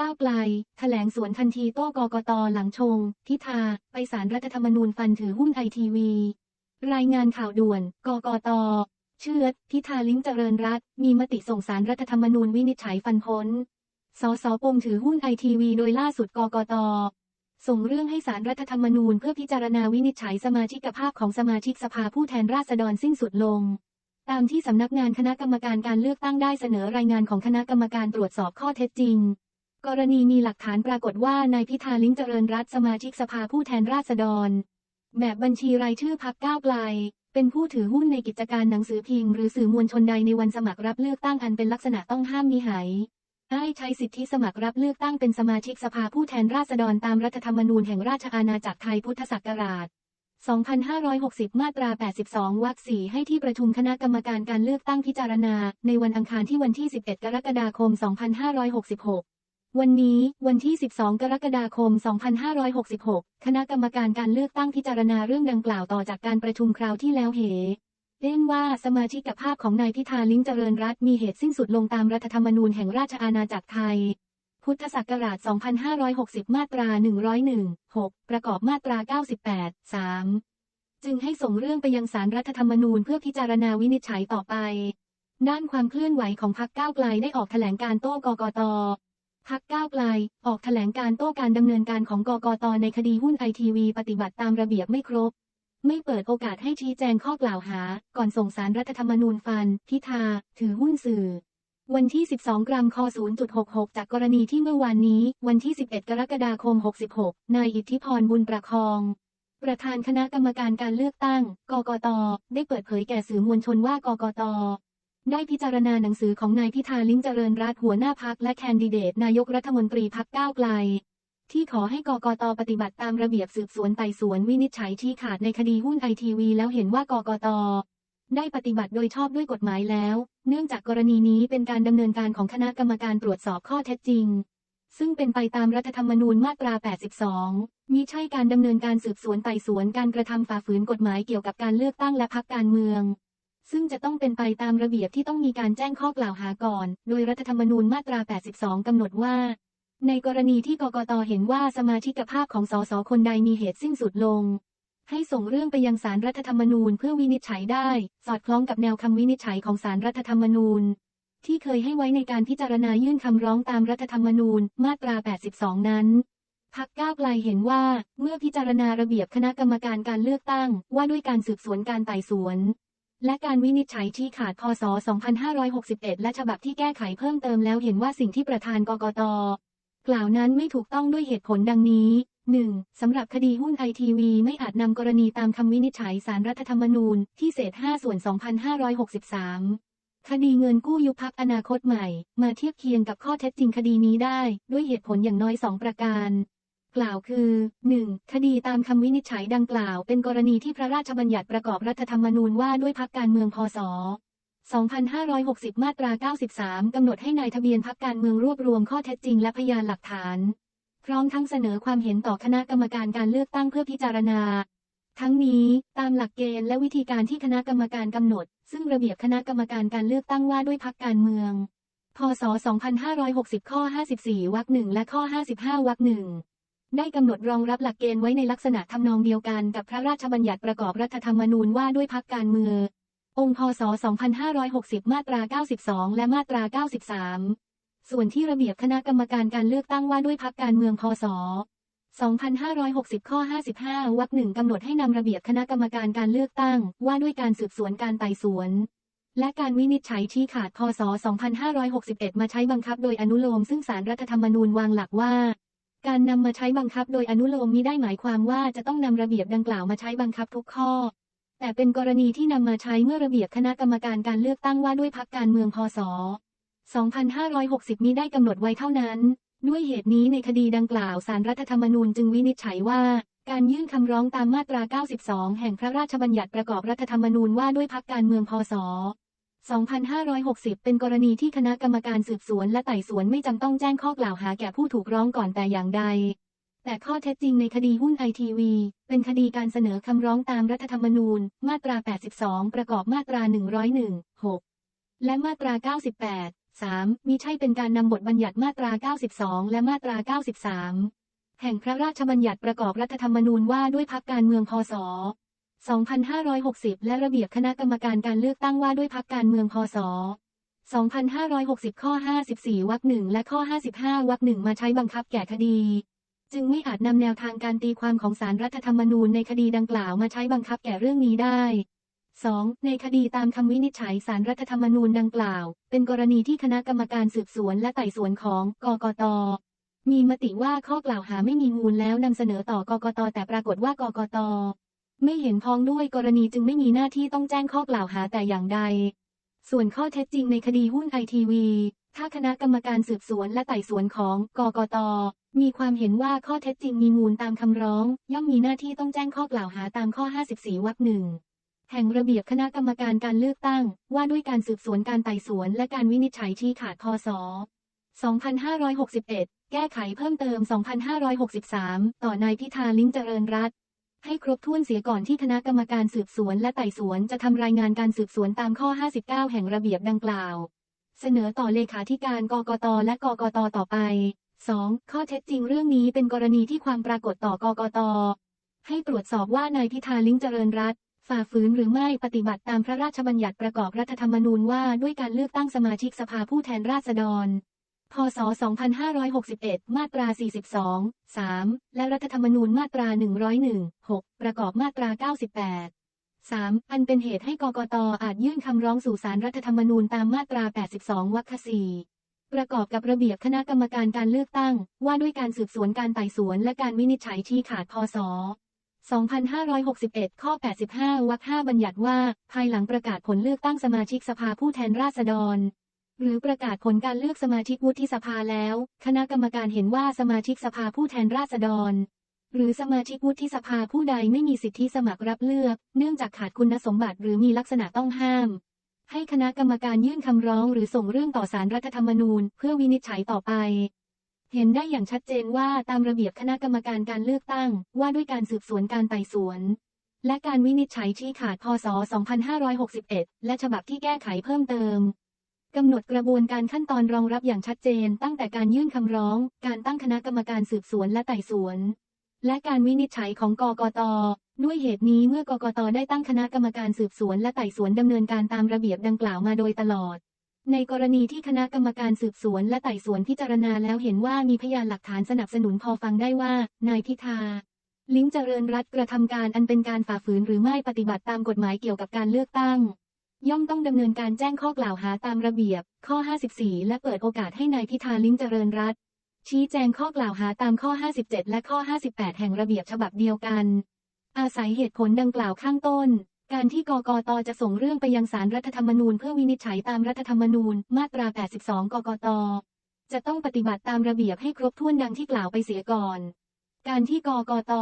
ก้าวไกล แถลงสวนทันทีโต้กกตหลังชง พิธา ไปสารรัฐธรรมนูญฟันถือหุ้นไอทีวี รายงานข่าวด่วน กกต เชื่อดพิธาลิ้มเจริญรัตมีมติส่งสารรัฐธรรมนูญวินิจฉัยฟันพ้น สสปมถือหุ้นไอทีวีโดยล่าสุดกกต ส่งเรื่องให้สารรัฐธรรมนูญเพื่อพิจารณาวินิจฉัยสมาชิกภาพของสมาชิกสภาผู้แทนราษฎรสิ้นสุดลงตามที่สำนักงานคณะกรรมการการเลือกตั้งได้เสนอรายงานของคณะกรรมการตรวจสอบข้อเท็จจริง กรณีมีหลักฐานปรากฏว่านายพิธาลิ้มเจริญรัตสมาชิกสภาผู้แทนราษฎร แบบบัญชีรายชื่อพักก้าวไกล เป็นผู้ถือหุ้นในกิจการหนังสือพิมพ์หรือสื่อมวลชนใดในวันสมัครรับเลือกตั้งอันเป็นลักษณะต้องห้ามมิหายได้ใช้สิทธิสมัครรับเลือกตั้งเป็นสมาชิกสภาผู้แทนราษฎรตามรัฐธรรมนูญแห่งราชอาณาจักรไทยพุทธศักราช 2560 มาตรา 82 วรรค 4 ให้ที่ประชุมคณะกรรมการการเลือกตั้งพิจารณา ในวันอังคารที่วันที่ 11 กรกฎาคม 2566 วันนี้วันที่ 12 กรกฎาคม 2566 คณะกรรมการการเลือกตั้งพิจารณาเรื่องดังกล่าวต่อจากการประชุมคราวที่แล้วเหเล่นว่าสมาชิกภาพของนายพิธาลิ้มเจริญรัตมีเหตุสิ้นสุดลงตามรัฐธรรมนูญแห่งราชอาณาจักรไทย พุทธศักราช 2560 มาตรา 101 6 ประกอบมาตรา 98 3 จึงให้ส่งเรื่องไปยังสารรัฐธรรมนูญเพื่อพิจารณาวินิจฉัยต่อไป ด้านความเคลื่อนไหวของพรรคก้าวไกลได้ออกแถลงการโต้กกต พักก้าวไกล ออกแถลงการโต้การดำเนินการของกกตในคดีหุ้นไอทีวีปฏิบัติตามระเบียบไม่ครบ ไม่เปิดโอกาสให้ชี้แจงข้อกล่าวหา ก่อนส่งสารรัฐธรรมนูญฟัน พิธา ถือหุ้นสื่อ วันที่ 12 กรัมค0.66 จากกรณีที่เมื่อวานนี้ วันที่ 11 กรกฎาคม 66 นายอิทธิพรบุญประคองประธานคณะกรรมการการเลือกตั้ง กกต ได้เปิดเผยแก่สื่อมวลชนว่ากกต ได้พิจารณาหนังสือของนายพิธาลิ้มเจริญรัตหัวหน้าพักและแคนดิเดตนายกรัฐมนตรีพักก้าวไกล ที่ขอให้กกตปฏิบัติตามระเบียบสืบสวนไต่สวนวินิจฉัยชี้ขาดในคดีหุ้นไอทีวีแล้วเห็นว่ากกตได้ปฏิบัติโดยชอบด้วยกฎหมายแล้ว เนื่องจากกรณีนี้เป็นการดำเนินการของคณะกรรมการตรวจสอบข้อเท็จจริง ซึ่งเป็นไปตามรัฐธรรมนูญมาตรา 82 มิใช่การดำเนินการสืบสวนไต่สวนการกระทำฝ่าฝืนกฎหมายเกี่ยวกับการเลือกตั้งและพักการเมือง ซึ่งจะต้องเป็นไปตามระเบียบที่ต้องมีการแจ้งข้อกล่าวหาก่อน โดยรัฐธรรมนูญมาตรา 82 กำหนดว่า ในกรณีที่กกตเห็นว่าสมาชิกภาพของสสคนใดมีเหตุสิ้นสุดลง ให้ส่งเรื่องไปยังศาลรัฐธรรมนูญเพื่อวินิจฉัยได้ สอดคล้องกับแนวคำวินิจฉัยของศาลรัฐธรรมนูญ ที่เคยให้ไว้ในการพิจารณายื่นคำร้องตามรัฐธรรมนูญมาตรา 82 นั้นพักก้าวไกลเห็นว่าเมื่อพิจารณาระเบียบคณะกรรมการการเลือกตั้งว่าด้วยการสืบสวนการไต่สวน และการวินิจฉัยชี้ขาดพศ 2561 และฉบับที่แก้ไขเพิ่มเติมแล้วเห็นว่าสิ่งที่ประธานกกต กล่าวนั้นไม่ถูกต้องด้วยเหตุผลดังนี้ 1. สำหรับคดีหุ้นไอทีวีไม่อาจนำกรณีตามคำวินิจฉัยสารรัฐธรรมนูญที่เศษ 5 ส่วน 2563 คดีเงินกู้ยุบพักอนาคตใหม่ มาเทียบเคียงกับข้อเท็จจริงคดีนี้ได้ ด้วยเหตุผลอย่างน้อย 2 ประการ กล่าวคือ 1. คดีตามคำวินิจฉัยดังกล่าว เป็นกรณีที่พระราชบัญญัติประกอบรัฐธรรมนูญว่าด้วยพักการเมืองพศ2560 มาตรา 93 กำหนดให้นายทะเบียนพักการเมืองรวบรวมข้อเท็จจริงและพยานหลักฐาน พร้อมทั้งเสนอความเห็นต่อคณะกรรมการการเลือกตั้งเพื่อพิจารณา ทั้งนี้ ตามหลักเกณฑ์และวิธีการที่คณะกรรมการกำหนด ซึ่งระเบียบคณะกรรมการการเลือกตั้งว่าด้วยพักการเมือง พศ 2560 ข้อ 54 วรรคหนึ่งและข้อ 55 วรรคหนึ่ง ได้กำหนดรองรับหลักเกณฑ์ไว้ในลักษณะทำนองเดียวกันกับพระราชบัญญัติประกอบรัฐธรรมนูญว่าด้วยพักการเมือง องค์พศ 2560 มาตรา 92 และมาตรา 93 ส่วนที่ระเบียบคณะกรรมการการเลือกตั้งว่าด้วยพักการเมืองพศ 2560 ข้อ 55 วรรคหนึ่งกำหนดให้นำระเบียบคณะกรรมการการเลือกตั้ง ว่าด้วยการสืบสวนการไต่สวน และการวินิจฉัยชี้ขาดพศ 2561 มาใช้บังคับโดยอนุโลมซึ่งสารรัฐธรรมนูญวางหลักว่า การนำมาใช้บังคับโดยอนุโลมมิได้หมายความว่าจะต้องนำระเบียบดังกล่าวมาใช้บังคับทุกข้อ แต่เป็นกรณีที่นำมาใช้เมื่อระเบียบคณะกรรมการการเลือกตั้งว่าด้วยพักการเมืองพศ 2560มีได้กำหนดไว้เท่านั้น ด้วยเหตุนี้ในคดีดังกล่าวสารรัฐธรรมนูญจึงวินิจฉัยว่า การยื่นคำร้องตามมาตรา 92 แห่งพระราชบัญญัติประกอบรัฐธรรมนูญว่าด้วยพักการเมืองพศ 2560 เป็นกรณีที่คณะกรรมการสืบสวนและไต่สวนไม่จำต้องแจ้งข้อกล่าวหาแก่ผู้ถูกร้องก่อนแต่อย่างใด แต่ข้อเท็จจริงในคดีหุ้นไอทีวี เป็นคดีการเสนอคำร้องตามรัฐธรรมนูญ มาตรา 82 ประกอบมาตรา 101 6 และมาตรา 98 3. มิใช่เป็นการนำบทบัญญัติมาตรา 92 และมาตรา 93 แห่งพระราชบัญญัติประกอบรัฐธรรมนูญว่าด้วยพักการเมืองพศ 2560 และระเบียบคณะกรรมการการเลือกตั้งว่าด้วยพักการเมืองพศ 2560 ข้อ 54 วรรคหนึ่งและข้อ 55 วรรคหนึ่งมาใช้บังคับแก่คดี จึงไม่อาจนำแนวทางการตีความของสารรัฐธรรมนูญในคดีดังกล่าวมาใช้บังคับแก่เรื่องนี้ได้ 2. ในคดีตามคำวินิจฉัยสารรัฐธรรมนูญดังกล่าว เป็นกรณีที่คณะกรรมการสืบสวนและไต่สวนของกกตมีมติว่าข้อกล่าวหาไม่มีมูลแล้วนำเสนอต่อกกตแต่ปรากฏว่ากกต ไม่เห็นพ้องด้วยกรณีจึงไม่มีหน้าที่ต้องแจ้งข้อกล่าวหาแต่อย่างใด ส่วนข้อเท็จจริงในคดีหุ้นไอทีวีถ้าคณะกรรมการสืบสวนและไต่สวนของกกต มีความเห็นว่าข้อเท็จจริงมีมูลตามคำร้อง ย่อมมีหน้าที่ต้องแจ้งข้อกล่าวหาตามข้อ 54 วรรคหนึ่งแห่งระเบียบคณะกรรมการการเลือกตั้ง ว่าด้วยการสืบสวนการไต่สวนและการวินิจฉัยชี้ขาดพศ 2561 แก้ไขเพิ่มเติม 2563 ต่อนายพิธาลิ้มเจริญรัตน์ ให้ครบถ้วนเสียก่อนที่คณะกรรมการสืบสวนและไต่สวนจะทำรายงานการสืบสวนตามข้อ 59 แห่งระเบียบดังกล่าว เสนอต่อเลขาธิการกกตและกกตต่อไป 2. ข้อเท็จจริงเรื่องนี้เป็นกรณีที่ความปรากฏต่อกกต ให้ตรวจสอบว่านายพิธาลิ้มเจริญรัตฝ่าฝืนหรือไม่ปฏิบัติตามพระราชบัญญัติประกอบรัฐธรรมนูญว่าด้วยการเลือกตั้งสมาชิกสภาผู้แทนราษฎร พศ 2561 มาตรา 42 3 และรัฐธรรมนูญมาตรา 101 6 ประกอบมาตรา 98 3. อันเป็นเหตุให้กกตอาจยื่นคำร้องสู่ศาลรรัฐธรรมนูญตามมาตรา 82 วรรค4ประกอบกับระเบียบคณะกรรมการการเลือกตั้ง ว่าด้วยการสืบสวนการไต่สวนและการวินิจฉัยชี้ขาดพศ 2561 ข้อ 85 วรรค5บัญญัติว่า ภายหลังประกาศผลเลือกตั้งสมาชิกสภาผู้แทนราษฎร หรือประกาศผลการเลือกสมาชิกวุฒิสภาแล้ว คณะกรรมการเห็นว่าสมาชิกสภาผู้แทนราษฎร หรือสมาชิกวุฒิสภาผู้ใดไม่มีสิทธิสมัครรับเลือก เนื่องจากขาดคุณสมบัติหรือมีลักษณะต้องห้าม ให้คณะกรรมการยื่นคำร้องหรือส่งเรื่องต่อศารรัฐธรรมนูญ เพื่อวินิจฉัยต่อไป เห็นได้อย่างชัดเจนว่าตามระเบียบคณะกรรมการการเลือกตั้ง ว่าด้วยการสืบสวนการไต่สวนและการวินิจฉัยชี้ขาดพศ 2561 และฉบับที่แก้ไขเพิ่มเติม กำหนดกระบวนการขั้นตอนรองรับอย่างชัดเจน ตั้งแต่การยื่นคำร้อง การตั้งคณะกรรมการสืบสวนและไต่สวน และการวินิจฉัยของกกต ด้วยเหตุนี้เมื่อกกตได้ตั้งคณะกรรมการสืบสวนและไต่สวนดำเนินการตามระเบียบดังกล่าวมาโดยตลอด ในกรณีที่คณะกรรมการสืบสวนและไต่สวนพิจารณาแล้วเห็นว่ามีพยานหลักฐานสนับสนุนพอฟังได้ว่า นายพิธาลิ้มเจริญรัตน์กระทำการอันเป็นการฝ่าฝืนหรือไม่ปฏิบัติตามกฎหมายเกี่ยวกับการเลือกตั้ง ย่อมต้องดำเนินการแจ้งข้อกล่าวหาตามระเบียบ ข้อ 54 และเปิดโอกาสให้นายพิธาลิ้มเจริญรัตชี้แจงข้อกล่าวหาตามข้อ 57 และข้อ 58 แห่งระเบียบฉบับเดียวกัน อาศัยเหตุผลดังกล่าวข้างต้น การที่กกตจะส่งเรื่องไปยังศาลรรัฐธรรมนูญเพื่อวินิจฉัยตามรัฐธรรมนูญ มาตรา 82 กกต จะต้องปฏิบัติตามระเบียบให้ครบถ้วนดังที่กล่าวไปเสียก่อน การที่กกต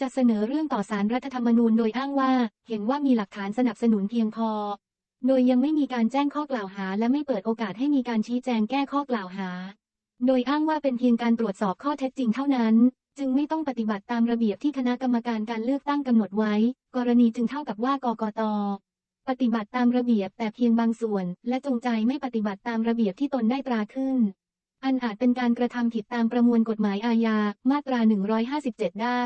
จะเสนอเรื่องต่อศาลรรัฐธรรมนูญโดยอ้างว่า เห็นว่ามีหลักฐานสนับสนุนเพียงพอ โดยยังไม่มีการแจ้งข้อกล่าวหา และไม่เปิดโอกาสให้มีการชี้แจงแก้ข้อกล่าวหา โดยอ้างว่าเป็นเพียงการตรวจสอบข้อเท็จจริงเท่านั้น จึงไม่ต้องปฏิบัติตามระเบียบที่คณะกรรมการการเลือกตั้งกำหนดไว้ กรณีจึงเท่ากับว่ากกตปฏิบัติตามระเบียบแต่เพียงบางส่วน และจงใจไม่ปฏิบัติตามระเบียบที่ตนได้ตราขึ้น อันอาจเป็นการกระทำผิดตามประมวลกฎหมายอาญา มาตรา 157 ได้